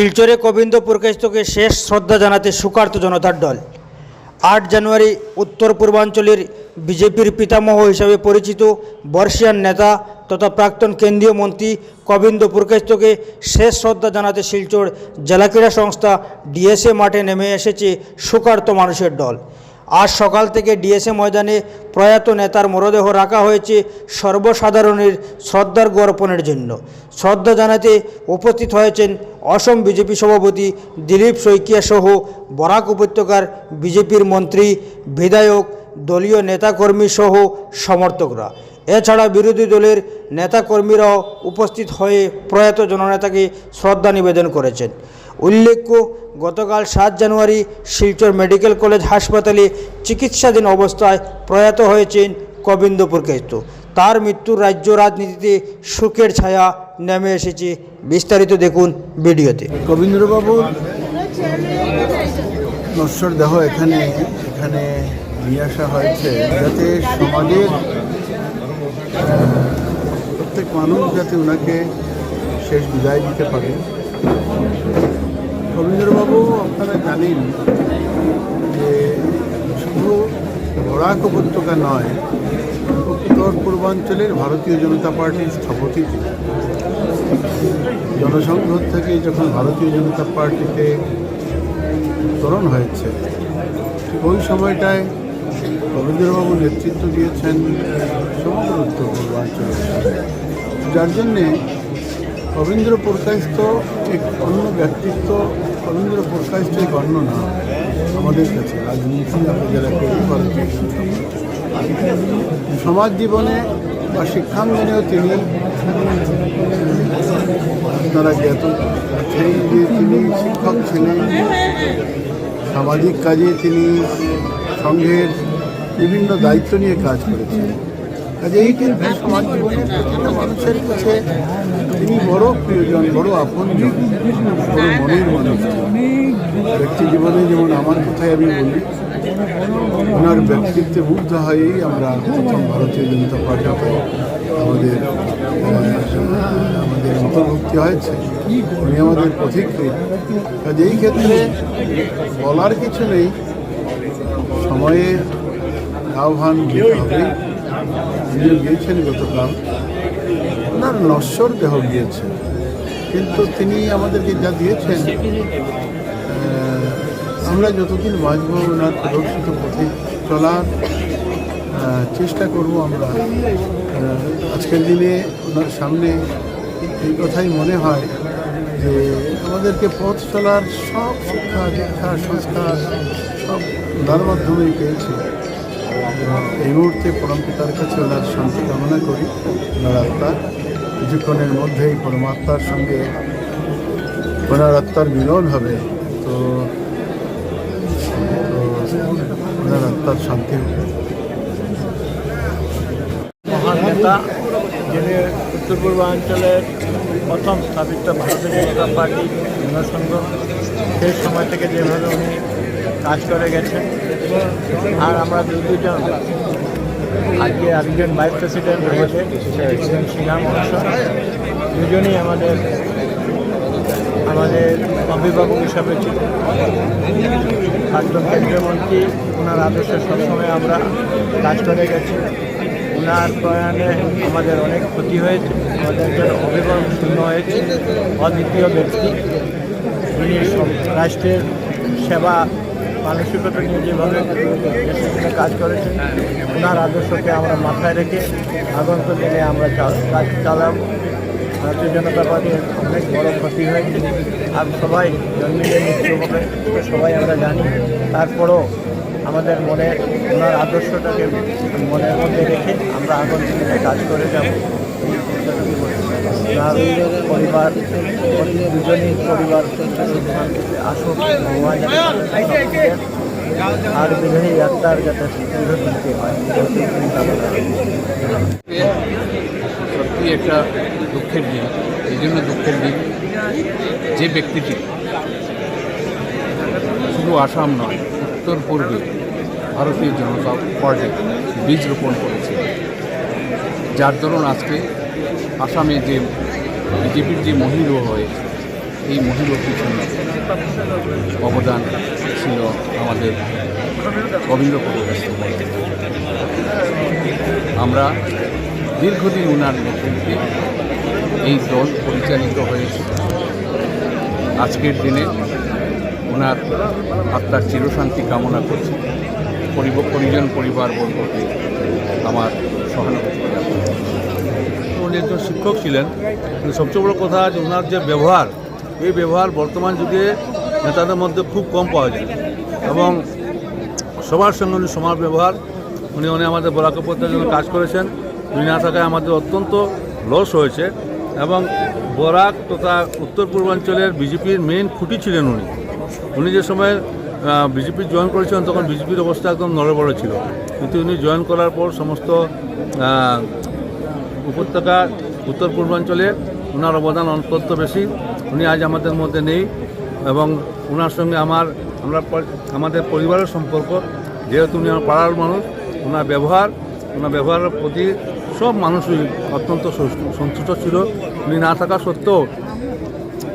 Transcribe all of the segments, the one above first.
শিলচরে গোবিন্দ পুরকেশকে শেষ শ্রদ্ধা জানাতে সুকার্ত জনতার দল। আট জানুয়ারি উত্তর পূর্বাঞ্চলের বিজেপির পিতামহ হিসাবে পরিচিত বর্ষিয়ান নেতা তথা প্রাক্তন কেন্দ্রীয় মন্ত্রী গোবিন্দ পুরকেশকে শেষ শ্রদ্ধা জানাতে শিলচর জেলা ক্রীড়া সংস্থা ডিএসএ মাঠে নেমে এসেছে সুকার্ত মানুষের দল। আজ সকাল থেকে ডিএসএ ময়দানে প্রয়াত নেতার মরদেহ রাখা হয়েছে সর্বসাধারণের শ্রদ্ধার অর্পণের জন্য। শ্রদ্ধা জানাতে উপস্থিত হয়েছেন অসম বিজেপি সভাপতি দিলীপ শইকিয়া সহ বরাক উপত্যকার বিজেপির মন্ত্রী, বিধায়ক, দলীয় নেতাকর্মী সহ সমর্থকরা। এছাড়া বিরোধী দলের নেতাকর্মীরাও উপস্থিত হয়ে প্রয়াত জননেতাকে শ্রদ্ধা নিবেদন করেছেন। উল্লেখ্য, গতকাল সাত জানুয়ারি শিলচর মেডিকেল কলেজ হাসপাতালে চিকিৎসাধীন অবস্থায় প্রয়াত হয়েছেন গোবিন্দপুর কেস্ত তার মৃত্যুর রাজ্য রাজনীতিতে সুখের ছায়া নেমে এসেছে। বিস্তারিত দেখুন ভিডিওতে। রবীন্দ্রবাবুর নশ্বর দেহ এখানে এখানে নিয়ে আসা হয়েছে। যাতে সমাজের প্রত্যেক মানুষ যাতে ওনাকে শেষ বিদায় দিতে পারে। জানেন যে শুধু বরাক উপত্যকা নয়, উত্তর পূর্বাঞ্চলের ভারতীয় জনতা পার্টির স্থপতি জনসংঘ থেকে যখন ভারতীয় জনতা পার্টিতে উত্তরণ হয়েছে ওই সময়টায় রবীন্দ্রবাবু নেতৃত্ব দিয়েছেন সমগ্র উত্তর পূর্বাঞ্চলে যার জন্যে রবীন্দ্র পুরকায়স্ত এক অন্য ব্যক্তিত্ব রবীন্দ্র পুরকায়স্ত এক অন্য না। আমাদের কাছে রাজনীতি ভারতীয় জনতা সমাজ জীবনে বা শিক্ষাঙ্গনেও তিনি তারা জ্ঞাত। যে তিনি শিক্ষক ছিলেন, সামাজিক কাজে তিনি সংঘের বিভিন্ন দায়িত্ব নিয়ে কাজ করেছেন। কাজে এই কিন্তু সমাজ জীবনের প্রতিটা মানুষের কাছে তিনি বড় প্রিয়জন, বড় আপনজন মনের মানুষ। ব্যক্তি জীবনে যেমন আমার কথাই আমি বলি, ওনার ব্যক্তিত্বে মুগ্ধ হয়েই আমরা প্রথম ভারতীয় জনতা পার্টিতে আমাদের আমাদের অন্তর্ভুক্তি হয়েছে। উনি আমাদের পথিকৃত কাজে এই ক্ষেত্রে বলার কিছু নেই। সময়ের আহ্বান দিতে হবে। উনিও গিয়েছেন গতকাল। ওনার নশ্বর দেহ গিয়েছে। কিন্তু তিনি আমাদেরকে যা দিয়েছেন আমরা যতদিন বাঁচব, ওনার প্রদর্শিত পথে চলার চেষ্টা করব আমরা। আজকের দিনে ওনার সামনে এই কথাই মনে হয় যে আমাদেরকে পথ চলার সব শিক্ষা, দীক্ষা, সংস্কার সব ওনার মাধ্যমেই পেয়েছি। এই মুহূর্তে পরম পিতার কাছে ওনার শান্তি কামনা করি। ওনার আত্মার কিছুক্ষণের মধ্যেই পরমাত্মার সঙ্গে ওনার আত্মার মিলন হবে। তো ওনার আত্মার শান্তি হবে। মহান যিনি উত্তর পূর্বাঞ্চলের প্রথম স্থাপিত ভারতীয় জনতা পার্টি জনসংঘ, সেই সময় থেকে যেভাবে উনি কাজ করে গেছেন আর আমরা দু দুজন, আজকে একজন ভাইস প্রেসিডেন্ট রয়েছে একজন মহাশয় দুজনই আমাদের আমাদের অভিভাবক হিসাবে ছিল। প্রাক্তন কেন্দ্রীয় মন্ত্রী ওনার আদর্শে সবসময় আমরা কাজ করে গেছি। ওনার প্রয়াণে আমাদের অনেক ক্ষতি হয়েছে। আমাদের একজন অভিভাবক শূন্য হয়েছে, অদ্বিতীয় ব্যক্তি। যিনি রাষ্ট্রের সেবা মানসিকতা নিয়ে যেভাবে কাজ করেছেন ওনার আদর্শকে আমরা মাথায় রেখে আগন্ত দিনে আমরা কাজ চালাবো। ভারতীয় জনতা পার্টির অনেক বড় ক্ষতি হয়েছে। আর সবাই জন্মিলে মৃত্যু হবে সবাই আমরা জানি। তারপরও আমাদের মনে, ওনার আদর্শটাকে মনের মধ্যে রেখে আমরা আগত দিনে কাজ করে যাব। পরিবার দুজনই পরিবার। আর বিধায়ী আত্মার যাতে সত্যি একটা দুঃখের দিন, এই জন্য দুঃখের দিন যে ব্যক্তিটি শুধু আসাম নয়, উত্তর পূর্বে ভারতীয় জনতা পার্টি বীজ রোপণ করেছে যার দরুন আজকে আসামে যে বিজেপির যে মহিরুহ হয়েছে এই মহিলার পিছনে অবদান ছিল আমাদের রবীন্দ্র আমরা দীর্ঘদিন ওনার নেতৃত্বে এই দল পরিচালিত হয়েছে। আজকের দিনে ওনার আত্মার চিরশান্তি কামনা করছি। পরিজন পরিবারবর্গকে আমার সহানুভূতি। উনি একজন শিক্ষক ছিলেন, কিন্তু সবচেয়ে বড় কথা যে ওনার যে ব্যবহার, এই ব্যবহার বর্তমান যুগে নেতাদের মধ্যে খুব কম পাওয়া যায়। এবং সবার সঙ্গে উনি সমান ব্যবহার, উনি উনি আমাদের বরাক বরাকপত্রের জন্য কাজ করেছেন। উনি না থাকায় আমাদের অত্যন্ত লস হয়েছে এবং বরাক তথা উত্তর পূর্বাঞ্চলের বিজেপির মেইন খুঁটি ছিলেন উনি। উনি যে সময় বিজেপি জয়েন করেছিলেন, তখন বিজেপির অবস্থা একদম নড়বড়ে ছিল। কিন্তু উনি জয়েন করার পর সমস্ত আহ, উপত্যকা উত্তর পূর্বাঞ্চলে ওনার অবদান অত্যন্ত বেশি। উনি আজ আমাদের মধ্যে নেই এবং ওনার সঙ্গে আমার আমরা আমাদের পরিবারের সম্পর্ক। যেহেতু উনি আমার পাড়ার মানুষ ওনার ব্যবহার ওনার ব্যবহারের প্রতি সব মানুষই অত্যন্ত সন্তুষ্ট ছিল। উনি না থাকা সত্ত্বেও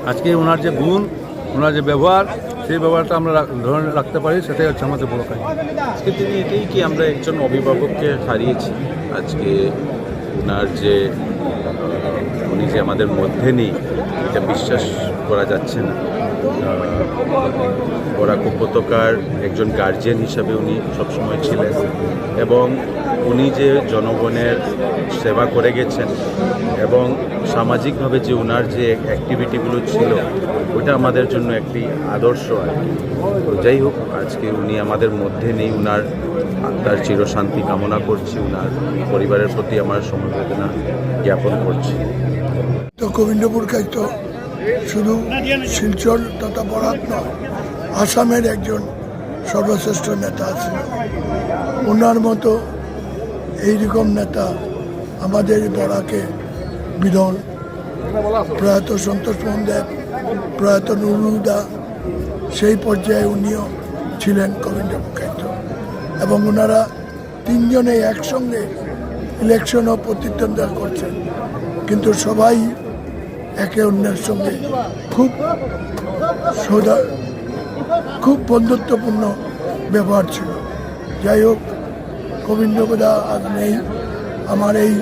আজকে ওনার যে গুণ ওনার যে ব্যবহার সেই ব্যবহারটা আমরা ধরে রাখতে পারি সেটাই হচ্ছে আমাদের বড় কাজ। আজকের দিনে এটাই কি আমরা একজন অভিভাবককে হারিয়েছি? আজকে ওনার যে, উনি যে আমাদের মধ্যে নেই, এটা বিশ্বাস করা যাচ্ছে না। বরাক উপত্যকার একজন গার্জিয়ান হিসাবে উনি সবসময় ছিলেন এবং উনি যে জনগণের সেবা করে গেছেন এবং সামাজিকভাবে যে ওনার যে অ্যাক্টিভিটিগুলো ছিল ওটা আমাদের জন্য একটি আদর্শ আর কি। যাই হোক, আজকে উনি আমাদের মধ্যে নেই, উনার আত্মার চিরশান্তি কামনা করছি, উনার পরিবারের প্রতি আমার সমবেদনা জ্ঞাপন করছি। তো গোবিন্দপুর তো শুধু শিলচর তথা বরাত নয়, আসামের একজন সর্বশ্রেষ্ঠ নেতা ছিল ওনার মতো এইরকম নেতা আমাদের বরাকে বিরল। প্রয়াত সন্তোষ মোহন দেব প্রয়াত নুরুদা সেই পর্যায়ে উনিও ছিলেন গোবিন্দপুর এবং ওনারা তিনজনে একসঙ্গে ইলেকশনও প্রতিদ্বন্দ্বিতা করছেন। কিন্তু সবাই একে অন্যের সঙ্গে খুব সোজা খুব বন্ধুত্বপূর্ণ ব্যবহার ছিল। যাই হোক গোবিন্দপদা আজ নেই। আমার এই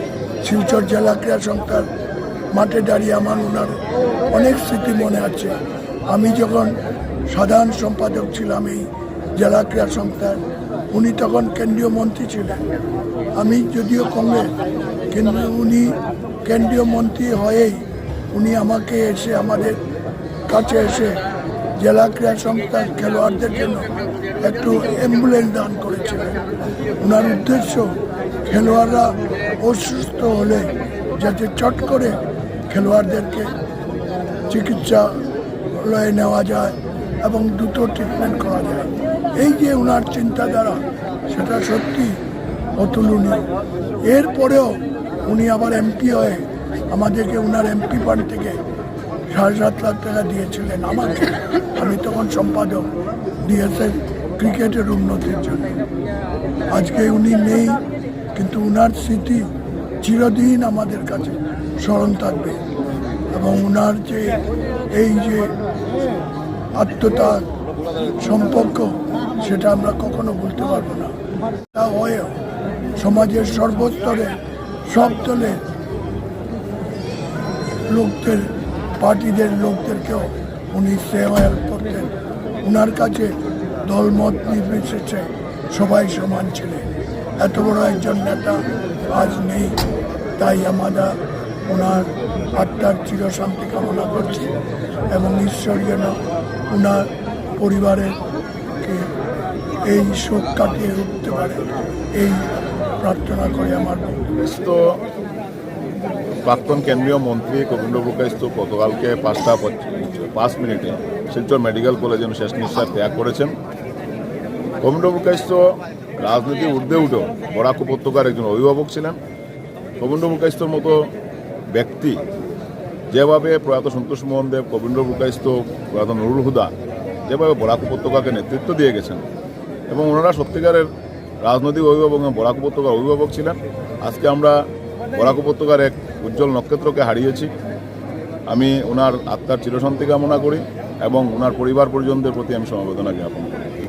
শিলচর জেলা ক্রীড়া সংস্থার মাঠে দাঁড়িয়ে আমার ওনার অনেক স্মৃতি মনে আছে। আমি যখন সাধারণ সম্পাদক ছিলাম এই জেলা ক্রীড়া সংস্থার উনি তখন কেন্দ্রীয় মন্ত্রী ছিলেন। আমি যদিও কংগ্রেস, কিন্তু উনি কেন্দ্রীয় মন্ত্রী হয়েই উনি আমাকে এসে আমাদের কাছে এসে জেলা ক্রীড়া সংস্থার খেলোয়াড়দের জন্য একটু অ্যাম্বুলেন্স দান করেছিলেন। ওনার উদ্দেশ্য, খেলোয়াড়রা অসুস্থ হলে যাতে চট করে খেলোয়াড়দেরকে চিকিৎসালয়ে নেওয়া যায় এবং দ্রুত ট্রিটমেন্ট করা যায়। এই যে ওনার চিন্তাধারা, সেটা সত্যি অতুলনীয়। এরপরেও উনি আবার এমপি হয়ে আমাদেরকে ওনার এমপি ফান্ড থেকে সাড়ে সাত লাখ টাকা দিয়েছিলেন। আমাকে, আমি তখন সম্পাদক দিয়েছেন ক্রিকেটের উন্নতির জন্য। আজকে উনি নেই, কিন্তু উনার স্মৃতি চিরদিন আমাদের কাছে স্মরণ থাকবে। এবং উনার যে, এই যে আত্মতার সম্পর্ক, সেটা আমরা কখনো বলতে পারব না। তা হয়েও সমাজের সর্বস্তরে, সব দলের লোকদের, পার্টিদের লোকদেরকেও উনি সেবা করতেন। ওনার কাছে দলমত নির্বিশেষে সবাই সমান ছিলেন। এত বড় একজন নেতা আজ নেই, তাই আমরা ওনার আত্মার চিরশান্তি কামনা করছি এবং ঈশ্বর যেন ওনার পরিবারেরকে এই শোক কাটিয়ে উঠতে পারে, এই প্রার্থনা করে আমার তো প্রাক্তন কেন্দ্রীয় মন্ত্রী গোবিন্দ বুকাইস্ত গতকালকে পাঁচটা পাঁচ মিনিটে শিলচর মেডিকেল কলেজে শেষ নিঃশ্বাস ত্যাগ করেছেন। গোবিন্দ বুকাইস্ত রাজনীতির ঊর্ধ্বে উঠেও বরাক উপত্যকার একজন অভিভাবক ছিলেন। গোবিন্দ বুকাইস্তর মতো ব্যক্তি যেভাবে প্রয়াত সন্তোষ মোহন দেব, গোবিন্দ বুকাইস্ত, প্রয়াত নুরুল হুদা যেভাবে বরাক উপত্যকাকে নেতৃত্ব দিয়ে গেছেন এবং ওনারা সত্যিকারের রাজনৈতিক অভিভাবক এবং বরাক উপত্যকার অভিভাবক ছিলেন, আজকে আমরা বরাক উপত্যকার এক উজ্জ্বল নক্ষত্রকে হারিয়েছি। আমি ওনার আত্মার চিরশান্তি কামনা করি এবং ওনার পরিবার পরিজনদের প্রতি আমি সমবেদনা জ্ঞাপন করি।